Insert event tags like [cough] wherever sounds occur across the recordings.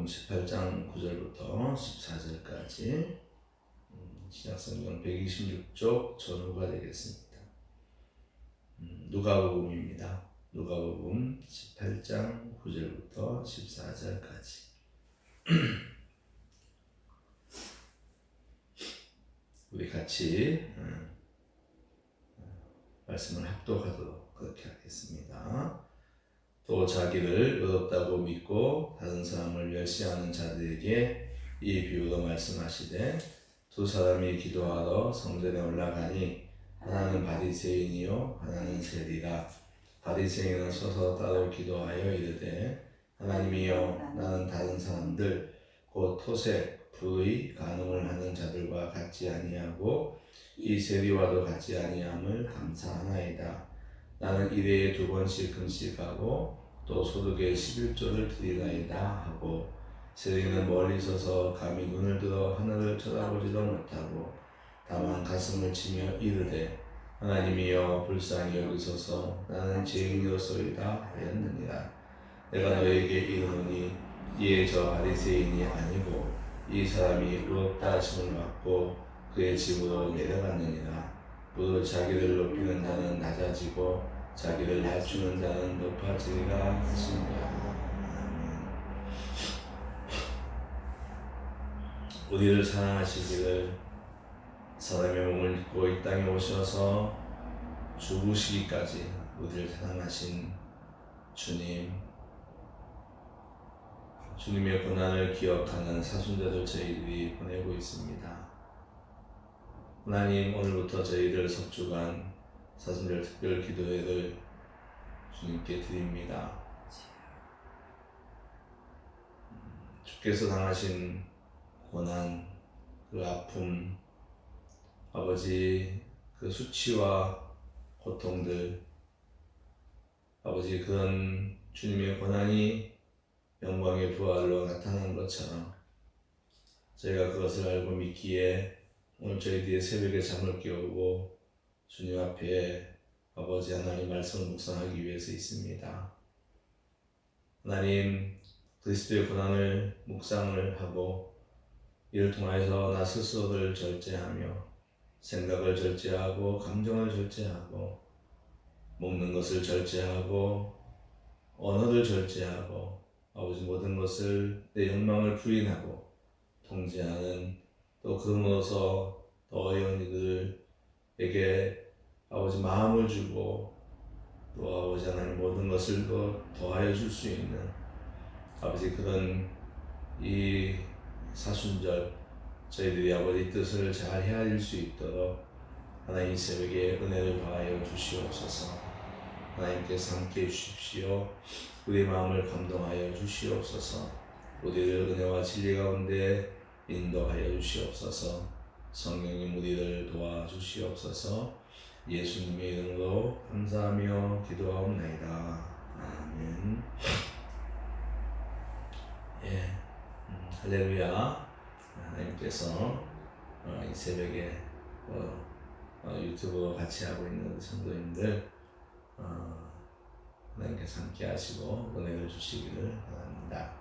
누가복음 18장 9절부터 14절까지 음, 신약성경 126쪽 전후가 되겠습니다. 음, 누가복음입니다. 누가복음 18장 9절부터 14절까지. 우리 같이 음, 말씀을 합독하도록 그렇게 하겠습니다. 또 자기를 의롭다고 믿고 다른 사람을 멸시하는 자들에게 이 비유로 말씀하시되 두 사람이 기도하러 성전에 올라가니 하나는 바리새인이요 하나는 세리라. 바리새인은 서서 따로 기도하여 이르되 하나님이여 나는 다른 사람들 곧 토색 불의 간음을 하는 자들과 같지 아니하고 이 세리와도 같지 아니함을 감사하나이다 나는 일회에 두 번씩 금식하고 또 소득의 11조를 드리나이다 하고 세리는 멀리 서서 감히 눈을 들어 하늘을 쳐다보지도 못하고 다만 가슴을 치며 이르되 하나님이여 불쌍히 여기소서. 나는 죄인이로소이다 하였느니라. 내가 너에게 이르노니 이에 저 바리새인이 아니고 이 사람이 의롭다 하심을 받고 그의 집으로 내려갔느니라. 무릇 자기를 높이는 자는 낮아지고 자기를 낮추는 자는 높아지리라 하시니라 우리를 사랑하시기를 사람의 몸을 입고 이 땅에 오셔서 죽으시기까지 우리를 사랑하신 주님 주님의 고난을 기억하는 사순자들 저희들이 보내고 있습니다. 하나님 오늘부터 저희들 석주간 사순절 특별 기도회를 주님께 드립니다. 음, 주께서 당하신 고난, 그 아픔, 아버지 그 수치와 고통들, 아버지 그런 주님의 고난이 영광의 부활로 나타난 것처럼 저희가 그것을 알고 믿기에 오늘 저희들이 새벽에 잠을 깨우고 주님 앞에 아버지 하나님 말씀을 묵상하기 위해서 있습니다. 하나님 그리스도의 고난을 묵상을 하고 이를 통하여서 나 스스로를 절제하며 생각을 절제하고 감정을 절제하고 먹는 것을 절제하고 언어를 절제하고 아버지 모든 것을 내 욕망을 부인하고 통제하는 또 그러면서 또 어려운 이들에게 아버지 마음을 주고 또 아버지 하나님 모든 것을 더 더하여 줄 수 있는 아버지 그런 이 사순절 저희들이 아버지 뜻을 잘 헤아릴 수 있도록 하나님 이 새벽에 은혜를 더하여 주시옵소서. 하나님께서 함께 해주십시오. 우리 마음을 감동하여 주시옵소서. 우리를 은혜와 진리 가운데 인도하여 주시옵소서. 성령님 우리를 도와주시옵소서 예수님의 이름으로 감사하며 기도하옵나이다. 아멘. 예 음, 할렐루야. 하나님께서 어, 이 새벽에 어, 어, 유튜브 같이 하고 있는 성도님들 어, 하나님께서 함께 하시고 은혜를 주시기를 바랍니다.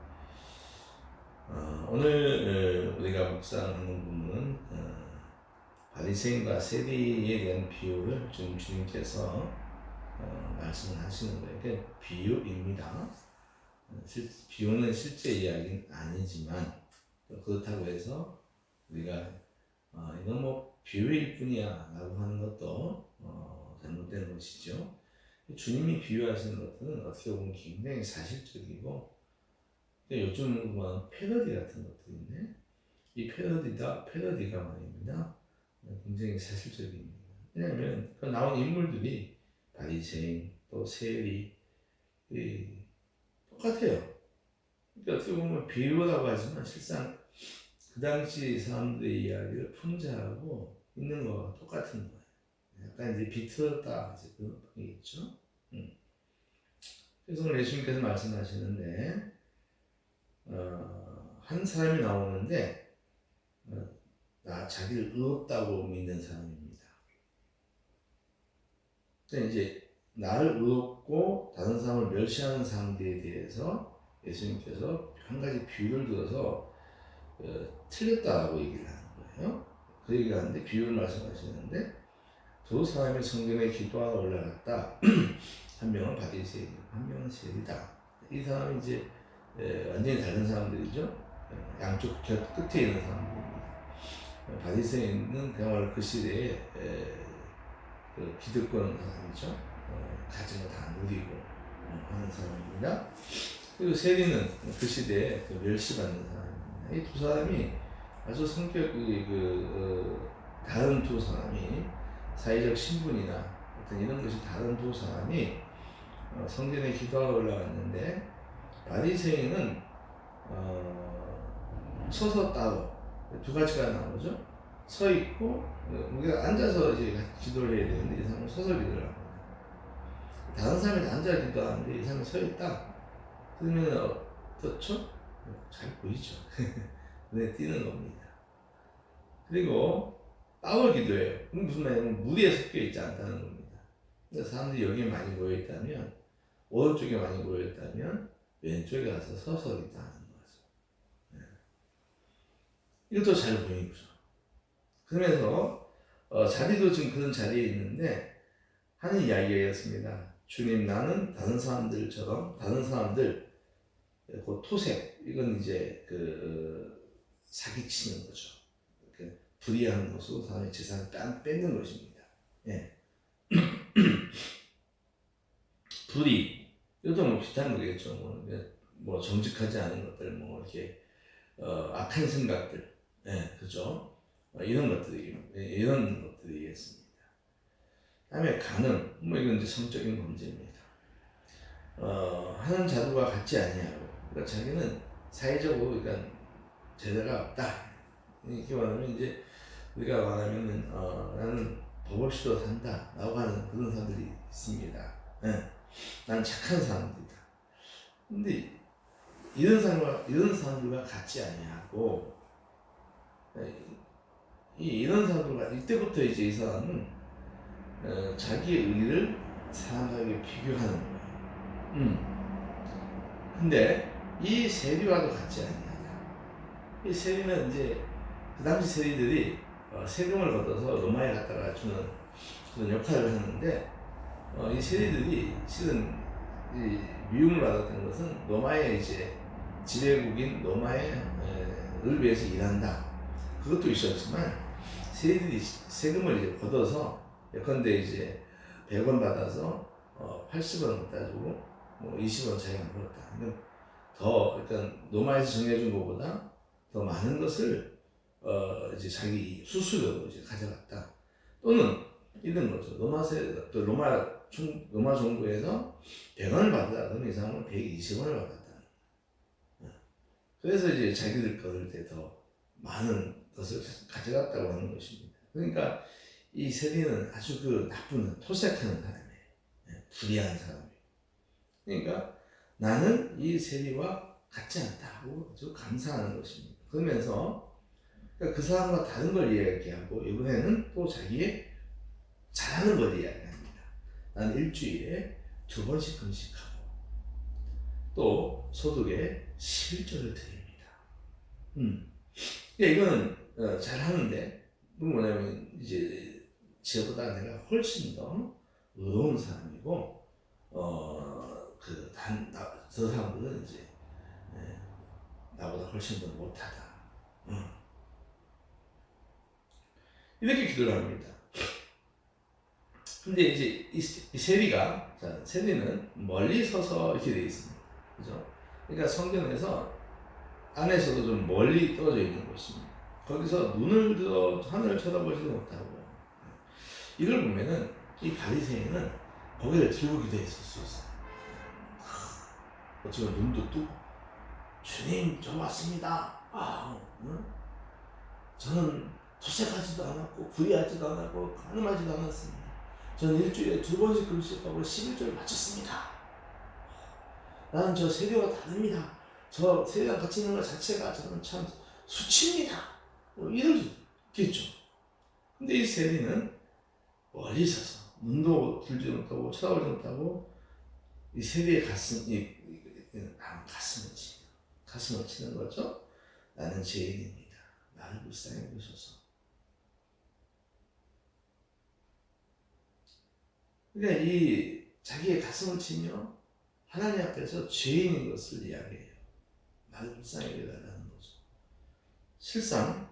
어, 오늘 어, 우리가 묵상하는 부분은 어, 바리새인과 세리에 대한 비유를 지금 주님께서 어, 말씀을 하시는 거예요. 그게 비유입니다. 어, 실, 비유는 실제 이야기는 아니지만 또 그렇다고 해서 우리가 어, 이건 뭐 비유일 뿐이야라고 하는 것도 어, 잘못된 것이죠. 주님이 비유하시는 것들은 어떻게 보면 굉장히 사실적이고 요즘은 뭐 패러디 같은 것들인데 이 패러디다 패러디가 말입니다. 굉장히 사실적입니다. 왜냐하면 그 나온 인물들이 바리새인 또 세리 이 똑같아요. 그러니까 어떻게 보면 비유라고 하지만 실상 그 당시 사람들의 이야기를 풍자하고 있는 거와 똑같은 거예요. 약간 이제 비틀었다 이제 그런 얘기죠. 음. 그래서 오늘 예수님께서 말씀하시는데 어, 한 사람이 나오는데 어, 나 자기를 의롭다고 믿는 사람입니다. 근데 이제 나를 의롭고 다른 사람을 멸시하는 사람들에 대해서 예수님께서 한 가지 비유를 들어서 어, 틀렸다고 얘기를 하는 거예요. 그 얘기를 하는데 비유를 말씀하시는데 두 사람이 성전에 기도하러 올라갔다. [clears throat] 한 명은 바리새인, 한 명은 세리다. 이 사람이 이제 에, 완전히 다른 사람들이죠. 에, 양쪽 곁 끝에 있는 사람들입니다. 바리새인은 그야말로 그 시대에 에, 그 기득권 사람이죠. 어, 가진 거 다 누리고 어, 하는 사람입니다. 그리고 세리는 그 시대에 그 멸시받는 사람입니다. 이 두 사람이 아주 성격이 그 어, 다른 두 사람이 사회적 신분이나 어떤 이런 것이 다른 두 사람이 어, 성전에 기도하러 올라갔는데 바리새인은 어, 서서 따로 두 가지가 나오죠. 서 있고 어, 우리가 앉아서 이제 기도를 해야 되는데 이 사람은 서서 기도를 합니다. 다른 사람이 앉아 기도하는데 이 사람이 서 있다. 그러면 어떻죠? 잘 보이죠. [laughs] 눈에 띄는 겁니다. 그리고 따로 기도해요. 그럼 무슨 말이냐면 무리에 섞여 있지 않다는 겁니다. 그러니까 사람들이 여기에 많이 모여 있다면 오른쪽에 많이 모여 있다면 왼쪽에 가서 서서 기도하는. 이것도 잘 보이죠. 그러면서 어, 자리도 지금 그런 자리에 있는데 하는 이야기였습니다. 주님 나는 다른 사람들처럼 다른 사람들 그 토색 이건 이제 그 사기치는 거죠. 그 불의한 것으로 사람의 재산을 딴 뺏는 것입니다. 예. [clears throat] 불의 이것도 뭐 비슷한 거겠죠. 뭐, 뭐 정직하지 않은 것들, 뭐 이렇게 어, 악한 생각들, 예, 그죠? 어, 이런 것들이 이런 것들이겠습니다. 다음에 가늠, 뭐 이건 이제 성적인 범죄입니다. 어, 하는 자들과 같지 아니하고, 그러니까 자기는 사회적으로 그러니까 제대가 없다. 이렇게 말하면 이제 우리가 말하면은 어, 나는 법 없이도 산다 라고 하는 그런 사람들이 있습니다. 예. 난 착한 사람들이다. 근데 이런 사람과 이런 사람들과 같지 아니하고 예, 이 이런 사람들과 이때부터 이제 이 사람은 어, 자기의 의를 사람에게 비교하는 거예요. 음. 근데 이 세리와도 같지 아니하다. 이 세리는 이제 그 당시 세리들이 어, 세금을 걷어서 로마에 갖다가 주는 그런 역할을 하는데 어, 이 세리들이 실은 이 미움을 받았던 것은 로마의 이제 지배국인 로마의 에, 을 위해서 일한다. 그것도 있었지만 세리들이 세금을 이제 걷어서 예컨대 이제 100원 받아서 어, 80원 갖다 주고 뭐 20원 자기가 벌었다. 더 일단 로마에서 정해준 것보다 더 많은 것을 어 이제 자기 수수료로 이제 가져갔다. 또는 이런 거죠. 로마세 또 로마 총 로마 정부에서 100원을 받았다. 그럼 이 사람은 120원을 받았다. 그래서 이제 자기들 거를 때더 많은 것을 가져갔다고 하는 것입니다. 그러니까 이 세리는 아주 그 나쁜 토색하는 사람이에요. 예, 불의한 사람이에요. 그러니까 나는 이 세리와 같지 않다고 아주 감사하는 것입니다. 그러면서 그러니까 그 사람과 다른 걸 이야기하고 이번에는 또 자기의 잘하는 걸 이야기합니다. 나는 일주일에 두 번씩 금식하고 또 소득에 11조를 드립니다. 음. 그러니까 이거는 어, 잘 하는데 뭐냐면 이제 쟤보다 내가 훨씬 더 의로운 사람이고 어그단저 사람들은 이제 예, 나보다 훨씬 더 못하다. 음. 이렇게 기도를 합니다. 근데 이제 이 세리가 자 세리는 멀리 서서 이렇게 돼 있습니다. 그죠? 그러니까 성경에서 안에서도 좀 멀리 떨어져 있는 곳입니다. 거기서 눈을 들어 하늘을 쳐다보지도 못하고 이걸 보면은 이 바리새인은 고개를 들고 기도했을 수 있어요. 어쩌면 눈도 뜨고 주님 저 왔습니다. 아, 응? 저는 토색하지도 않았고 불의하지도 않았고 가늠하지도 않았습니다. 저는 일주일에 두 번씩 금식하고 11조를 마쳤습니다. 나는 저 세계와 다릅니다. 저 세계랑 같이 있는 것 자체가 저는 참 수치입니다. 뭐 이러겠죠. 근데 이 세리는 멀리 서서 눈도 들지 못하고 쳐다보지 못하고 이 세리의 가슴, 이, 남 가슴을 치는 가슴을 치는 거죠. 나는 죄인입니다. 나를 불쌍히 보소서. 그러니까 이 자기의 가슴을 치며 하나님 앞에서 죄인인 것을 이야기해요. 나를 불쌍히 거죠. 실상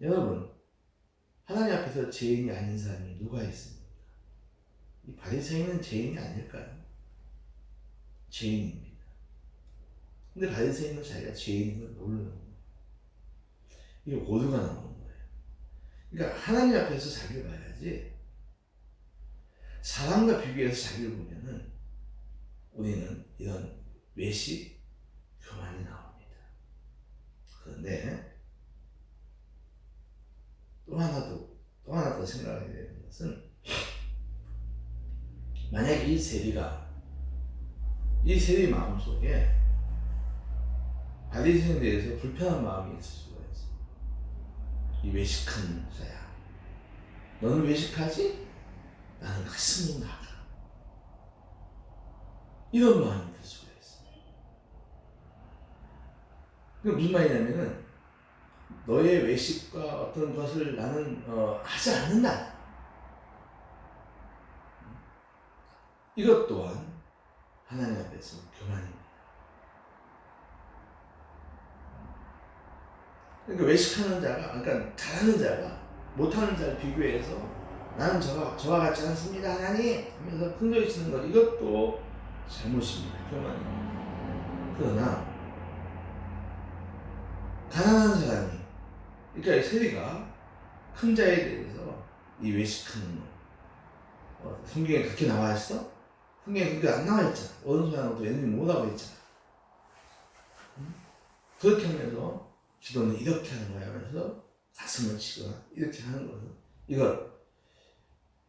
여러분 하나님 앞에서 죄인이 아닌 사람이 누가 있습니까? 이 바리새인은 죄인이 아닐까요? 죄인입니다. 근데 바리새인은 자기가 죄인인 걸 모르는 거예요. 이게 오류가 나오는 거예요. 그러니까 하나님 앞에서 자기를 봐야지 사람과 비교해서 자기를 보면은 우리는 이런 외식, 교만이 나옵니다. 그런데 또 하나도 또 하나 더 생각하게 되는 것은 만약 이 세리가 이 세리 마음 속에 바리새인에 대해서 불편한 마음이 있을 수가 있어. 이 외식하는 자야. 너는 외식하지? 나는 가슴이 나가. 이런 마음이 들 수가 있어요. 그 무슨 말이냐면은 너의 외식과 어떤 것을 나는 어, 하지 않는다. 이것 또한 하나님 앞에서 교만입니다. 그러니까 외식하는 자가, 그러니까 잘하는 자가 못하는 자를 비교해서 나는 저와, 저와 같지 않습니다, 하나님! 하면서 큰 소리 치는 것, 이것도 잘못입니다. 교만입니다. 그러나, 가난한 사람이, 그러니까 이 세리가 큰 자에 대해서 이 외식하는 것, 어, 성경에 그렇게 나와 있어? 성경에 그렇게 안 나와 있잖아. 어느 사람도 얘는 뭐라고 했잖아. 응? 그렇게 하면서 기도는 이렇게 하는 거야 하면서 가슴을 치거나 이렇게 하는 것은 이것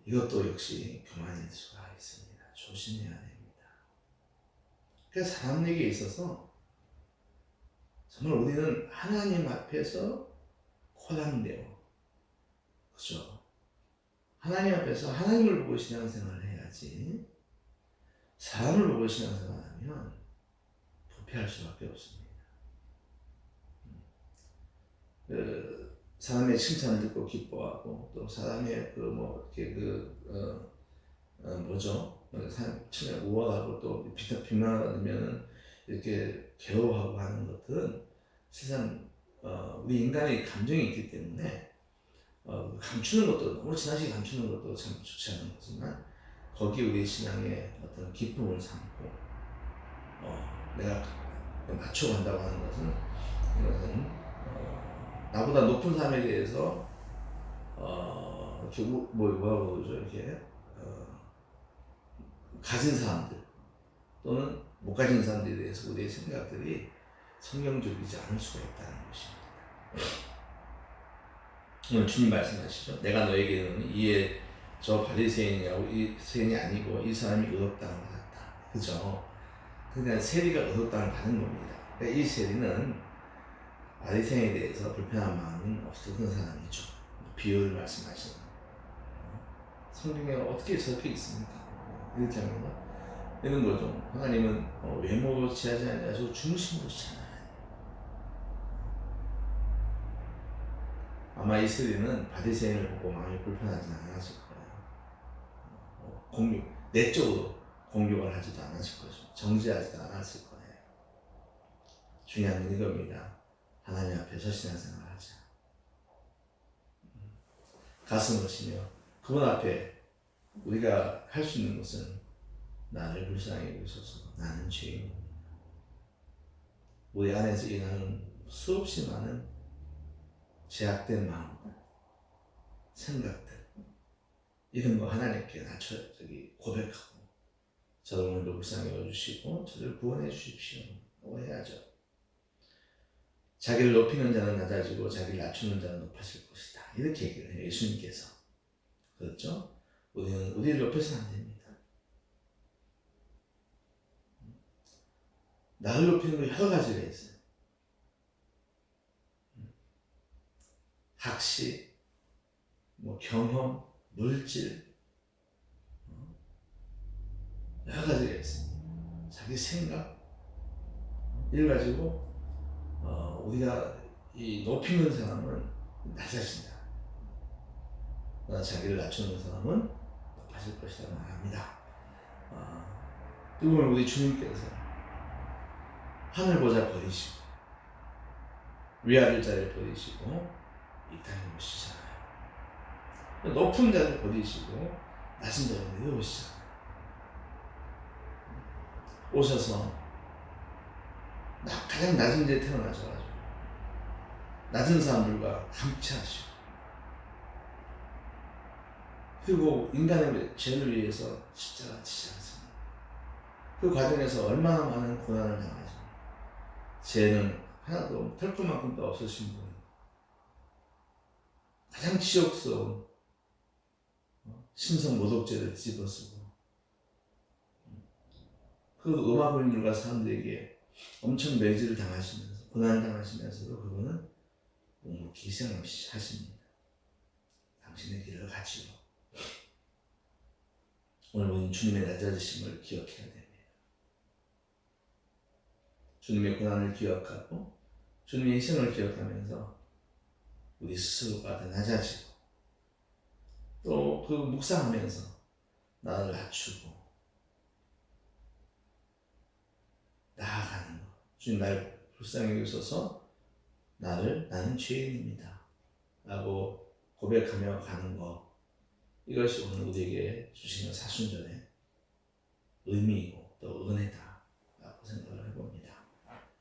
이것도 역시 교만일 수가 있습니다. 조심해야 됩니다. 그래서 사람에게 있어서 정말 우리는 하나님 앞에서 코랑되어 그죠? 하나님 앞에서 하나님을 보고 신앙생활을 해야지 사람을 보고 신앙생활 하면 부패할 수밖에 없습니다. 그 사람의 칭찬을 듣고 기뻐하고 또 사람의 그 뭐 이렇게 그 어, 어, 뭐죠? 사람 칭찬 우월하고 또 받으면은 이렇게 괴로워하고 하는 것들은 세상 어, 우리 인간의 감정이 있기 때문에 어, 감추는 것도 너무 지나치게 감추는 것도 참 좋지 않은 거지만 거기 우리 신앙의 어떤 기쁨을 삼고 어, 내가 맞춰간다고 하는 것은 이것은 어, 나보다 높은 사람에 대해서 어, 우- 뭐 뭐라고 그러죠 이렇게 어, 가진 사람들 또는 못 가진 사람들에 대해서 우리의 생각들이 성경적이지 않을 수가 있다는 것입니다. 오늘 주님 말씀하시죠. 내가 너에게는 이에 저 바리새인이라고 이 세인이 아니고 이 사람이 의롭다는 받았다. 그죠? 그러니까 세리가 의롭다는 받은 겁니다. 그러니까 이 세리는 바리새인에 대해서 불편한 마음이 없었던 사람이죠. 비유를 말씀하시는. 성경에 어떻게 저렇게 있습니까? 이렇게 합니다. 이런 거죠. 하나님은 어, 외모로 취하지 아니하시고 중심으로 취하나요. 아마 이 세리는 바리새인을 보고 마음이 불편하지는 않았을 거예요. 어, 공격, 내적으로 공격을 하지도 않았을 것이고 정지하지도 않았을 거예요. 중요한 건 이겁니다. 하나님 앞에서 신앙생활 하자. 음, 가슴을 치며 그분 앞에 우리가 할 수 있는 것은 나를 불쌍히 여기소서 나는 죄인입니다. 우리 안에서 일어나는 수없이 많은 제약된 마음들, 생각들 이런 거 하나님께 낮춰 저기 고백하고 저를 오늘도 불쌍히 여주시고 저를 구원해 주십시오. 뭐 해야죠. 자기를 높이는 자는 낮아지고 자기를 낮추는 자는 높아질 것이다. 이렇게 얘기를 해요. 예수님께서. 그렇죠? 우리는 우리를 높여서는 안 됩니다. 나를 높이는 거 여러 가지가 있어요. 학식, 뭐 경험, 물질, 어? 여러 가지가 있습니다. 자기 생각, 이걸 가지고 어, 우리가 이 높이는 사람은 낮아진다. 그러나 자기를 낮추는 사람은 높아질 것이다 말합니다. 어, 또 오늘 우리 주님께서 하늘 보자 버리시고 위아래 자를 버리시고 이 땅에 오시잖아요. 높은 자를 버리시고 낮은 자를 내려오시잖아요. 오셔서 나 가장 낮은 데 태어나셔가지고 낮은 사람들과 함께 하시고 그리고 인간의 죄를 위해서 십자가 지지 않습니다. 그 과정에서 얼마나 많은 고난을 당하시고 죄는 하나도 털 것만큼도 없으신 분 가장 치욕스러운 어, 신성 모독죄를 집어쓰고 그 로마군인들과 사람들에게 엄청 매질을 당하시면서 고난을 당하시면서도 그분은 묵묵히 희생을 하십니다. 당신의 길을 가지고 오늘 우리는 주님의 낮아지심을 기억해야 됩니다. 주님의 고난을 기억하고 주님의 희생을 기억하면서 우리 스스로가 더 낮아지고 또 그 묵상하면서 나를 낮추고 나아가는 것. 주님 나를 불쌍히 여기소서 나를 나는 죄인입니다. 라고 고백하며 가는 것. 이것이 오늘 우리에게 주시는 사순절의 의미이고 또 은혜다. 라고 생각을 해봅니다.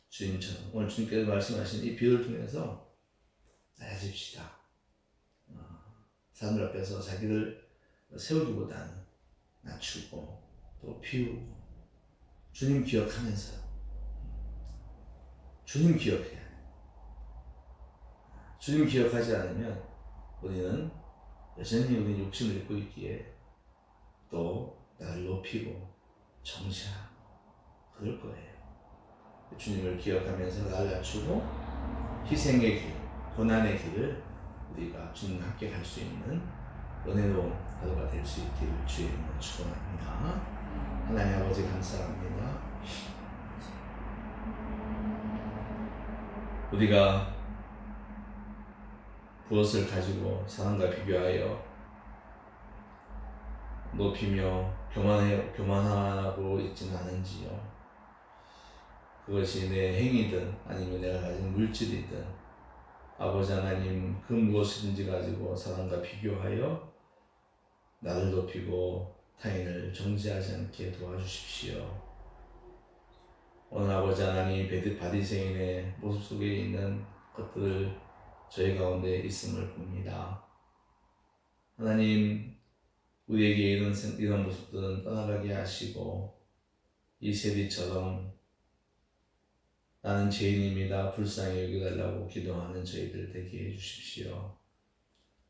주님처럼 오늘 주님께서 말씀하신 이 비유를 통해서 낮아집시다. 어, 사람들 앞에서 자기를 세우기보다는 낮추고 또 피우고 주님 기억하면서요. 주님 기억해야 돼. 주님 기억하지 않으면 우리는 여전히 우리 욕심을 입고 있기에 또 나를 높이고 정시하고 그럴 거예요. 주님을 기억하면서 나를 낮추고 희생의 길, 고난의 길을 우리가 주님과 함께 갈 수 있는 은혜로운 하루가 될 수 있기를 주의 이름으로 축원합니다. 하나님 아버지 감사합니다. 우리가 무엇을 가지고 사람과 비교하여 높이며 교만해, 교만하고 있지는 않은지요. 그것이 내 행위든 아니면 내가 가진 물질이든 아버지 하나님 그 무엇이든지 가지고 사람과 비교하여 나를 높이고 타인을 정지하지 않게 도와주십시오. 오늘 아버지 하나님 베드 바리새인의 모습 속에 있는 것들을 저희 가운데 있음을 봅니다. 하나님 우리에게 이런 생- 이런 모습들은 떠나가게 하시고 이 세리처럼 나는 죄인입니다. 불쌍히 여기달라고 기도하는 저희들 되게 해주십시오.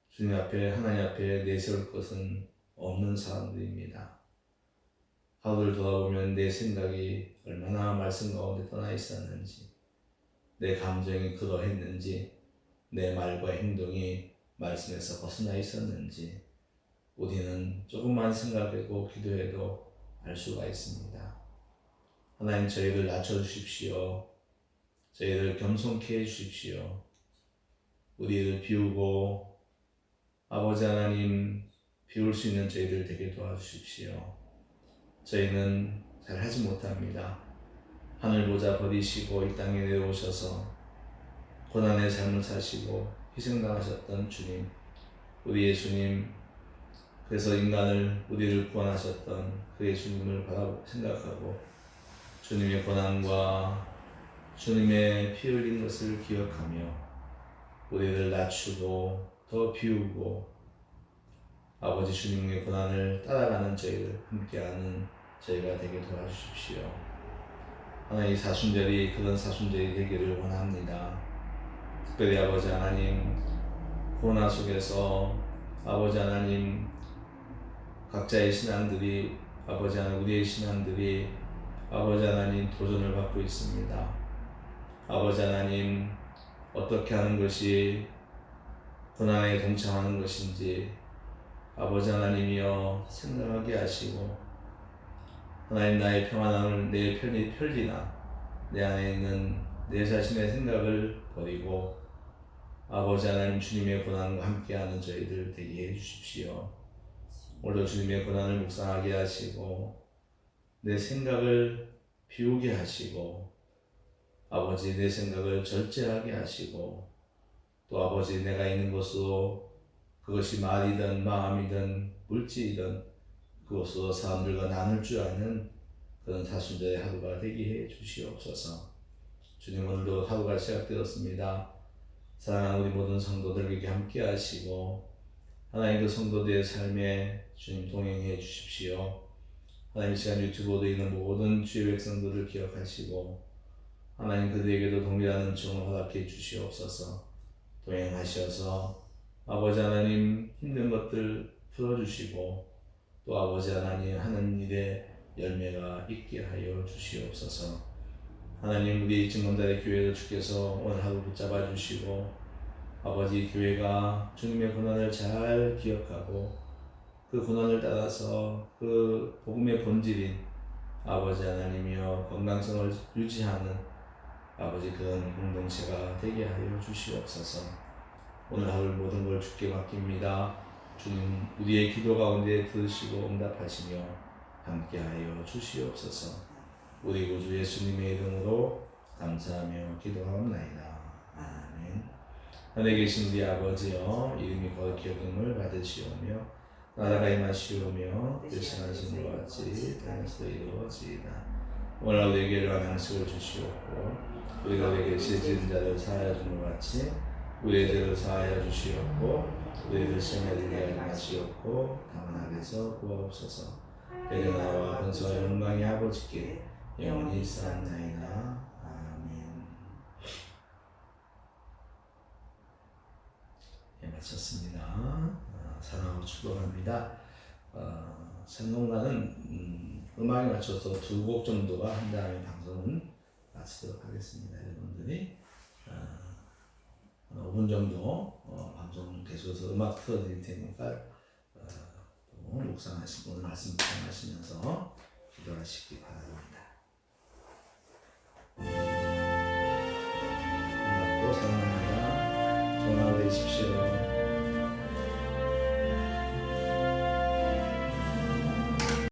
주님 앞에 하나님 앞에 내세울 것은 없는 사람들입니다. 하루를 돌아보면 내 생각이 얼마나 말씀 가운데 떠나 있었는지, 내 감정이 그러했는지, 내 말과 행동이 말씀에서 벗어나 있었는지, 우리는 조금만 생각하고 기도해도 알 수가 있습니다. 하나님 저희를 낮춰주십시오. 저희를 겸손케 해주십시오. 우리를 비우고 아버지 하나님 비울 수 있는 저희들 되게 도와주십시오. 저희는 잘 하지 못합니다. 하늘 보자 버리시고 이 땅에 내려오셔서 고난의 삶을 사시고 희생당하셨던 주님, 우리 예수님, 그래서 인간을 우리를 구원하셨던 그 예수님을 바라 생각하고 주님의 고난과 주님의 피 흘린 것을 기억하며 우리를 낮추고 더 비우고 아버지 주님의 고난을 따라가는 저희를 함께하는 저희가 되게 도와주십시오. 하나님 이 사순절이 그런 사순절이 되기를 원합니다. 특별히 아버지 하나님 코로나 속에서 아버지 하나님 각자의 신앙들이 아버지 하나님 우리의 신앙들이 아버지 하나님 도전을 받고 있습니다. 아버지 하나님 어떻게 하는 것이 고난에 동참하는 것인지 아버지 하나님이여 생각하게 하시고 하나님 나의 평안함을 내 편리 편리나 내 안에 있는 내 자신의 생각을 버리고 아버지 하나님 주님의 고난과 함께하는 저희들 되게 해주십시오. 오늘도 주님의 고난을 묵상하게 하시고 내 생각을 비우게 하시고 아버지 내 생각을 절제하게 하시고 또 아버지 내가 있는 곳으로 그것이 말이든 마음이든 물질이든 그것으로 사람들과 나눌 줄 아는 그런 사순절의 하루가 되게 해 주시옵소서. 주님 오늘도 하루가 시작되었습니다. 사랑하는 우리 모든 성도들에게 함께 하시고 하나님 그 성도들의 삶에 주님 동행해 주십시오. 하나님 이 시간 유튜브로 있는 모든 주의 백성들을 기억하시고 하나님 그들에게도 동일한 은총을 허락해 주시옵소서. 동행하셔서 아버지 하나님 힘든 것들 풀어주시고 또 아버지 하나님 하는 일에 열매가 있게 하여 주시옵소서. 하나님 우리 증언자의 교회를 주께서 오늘 하루 붙잡아 주시고 아버지 교회가 주님의 고난을 잘 기억하고 그 고난을 따라서 그 복음의 본질인 아버지 하나님이여 건강성을 유지하는 아버지 그런 공동체가 되게 하여 주시옵소서. 오늘 하루 모든 걸 주께 맡깁니다. 주님 우리의 기도 가운데 들으시고 응답하시며 함께하여 주시옵소서. 우리 구주 예수님의 이름으로 감사하며 기도하옵나이다. 아멘. 하늘에 계신 우리 아버지여 이름이 거룩히 여김을 받으시오며 나라가 임하시오며 뜻이 하신 것 같이 땅에서 이루어지이다. 오늘 우리에게 양식을 주시옵고 우리가 우리에게 죄 지은 자를 사하여 주는 것 같이 우리의 죄를 사하여 주시옵고 우리를 시험에 들게 하시옵고 다만 악에서 구하옵소서. 내게 나와 건서 영광의 아버지께 영원히 있사옵나이다. 아멘. 예 마쳤습니다. 아, 사랑으로 축복합니다. 아, 생각나는 음, 음악에 맞춰서 두 곡 정도가 한 다음에 방송은 마치도록 하겠습니다. 여러분들이 아, 어, 5분 정도 어, 방송 계속해서 음악 틀어드릴 테니까 아, 어, 묵상하시고 오늘 말씀 묵상하시면서 기도하시기 바랍니다. 음악도 사랑합니다. 전화 드리십시오.